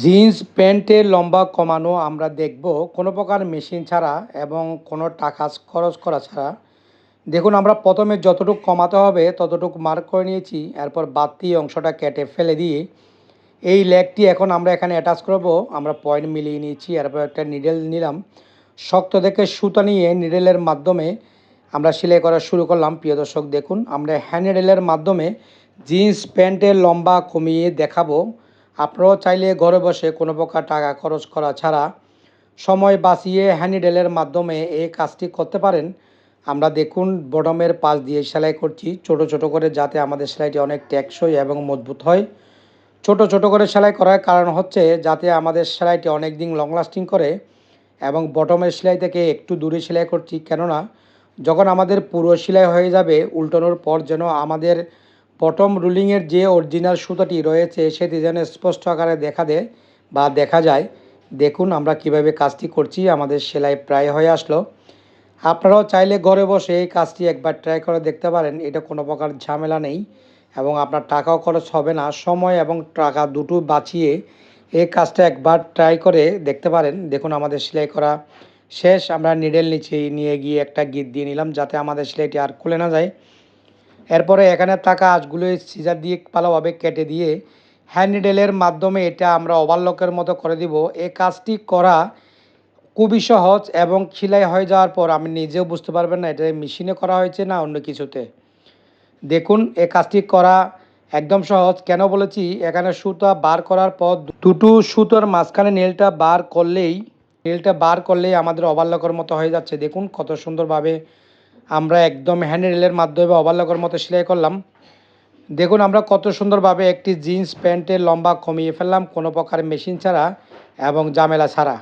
Jeans প্যান্টের লম্বা কমানো আমরা দেখব কোনো প্রকার মেশিন ছাড়া এবং কোনো টাকা খরচ করা ছাড়া। দেখুন, আমরা প্রথমে যতটুকু কমাতে হবে ততটুকু মার্ক করে নিয়েছি, এরপর বাড়তি অংশটা কেটে ফেলে দিয়ে এই লেগটি এখন আমরা এখানে অ্যাটাচ করব। আমরা পয়েন্ট মিলিয়ে নিয়েছি, এরপর একটা নিডেল নিলাম। শক্ত থেকে সুতা নিয়ে নিডেলের মাধ্যমে আমরা সেলাই করা শুরু করলাম। প্রিয় দর্শক, দেখুন, আমরা হ্যান্ড নিডেলের মাধ্যমে জিন্স প্যান্টের লম্বা কমিয়ে দেখাবো। আপনারাও চাইলে ঘরে বসে কোনো প্রকার টাকা খরচ করা ছাড়া সময় বাঁচিয়ে হ্যান্ডেলের মাধ্যমে এই কাজটি করতে পারেন। আমরা দেখুন, বটমের পাশ দিয়ে সেলাই করছি। ছোট ছোট করে যাতে আমাদের সেলাইটি অনেক টেকসই এবং মজবুত হয়। ছোট ছোট করে সেলাই করার কারণ হচ্ছে যাতে আমাদের সেলাইটি অনেক দিন লং লাস্টিং করে এবং বটমের সেলাই থেকে একটু দূরে সেলাই করছি। কেননা, যখন আমাদের পুরো সেলাই হয়ে যাবে, উল্টানোর পর যেন আমাদের বটম রুলিংয়ের যে অরিজিনাল সুতাটি রয়েছে, সেটি যেন স্পষ্ট আকারে দেখা দেয় বা দেখা যায়। দেখুন আমরা কীভাবে কাজটি করছি, আমাদের সেলাই প্রায় হয়ে আসলো। আপনারাও চাইলে ঘরে বসে এই কাজটি একবার ট্রাই করে দেখতে পারেন, এটা কোনো প্রকার ঝামেলা নেই এবং আপনার টাকাও খরচ হবে না। সময় এবং টাকা দুটো বাঁচিয়ে এই কাজটা একবার ট্রাই করে দেখতে পারেন। দেখুন আমাদের সেলাই করা শেষ, আমরা নিডেল নিচে নিয়ে গিয়ে একটা গিট দিয়ে নিলাম যাতে আমাদের সেলাইটি আর খুলে না যায়। এরপরে এখানে থাকা আঁচগুলো সিজার দিয়ে ভালোভাবে কেটে দিয়ে হ্যান্ড নিডেলের মাধ্যমে এটা আমরা ওভারলকের মতো করে দিব। এই কাজটি করা খুবই সহজ এবং সেলাই হয়ে যাওয়ার পর আমি নিজেও বুঝতে পারবেন না এটা মেশিনে করা হয়েছে না অন্য কিছুতে। দেখুন, এই কাজটি করা একদম সহজ। কেন বলেছি? এখানে সুতা বার করার পর দুটো সুতোর মাঝখানে নেলটা বার করলেই নেলটা বার করলেই আমাদের ওভারলকের মতো হয়ে যাচ্ছে। দেখুন, কত সুন্দরভাবে আমরা একদম হ্যান্ড হ্যান্ডেলের মাধ্যমে ওভারলকের মতো সেলাই করলাম। দেখুন, আমরা কত সুন্দরভাবে একটি জিন্স প্যান্টের লম্বা কমিয়ে ফেললাম, কোনো প্রকার মেশিন ছাড়া এবং জামেলা ছাড়া।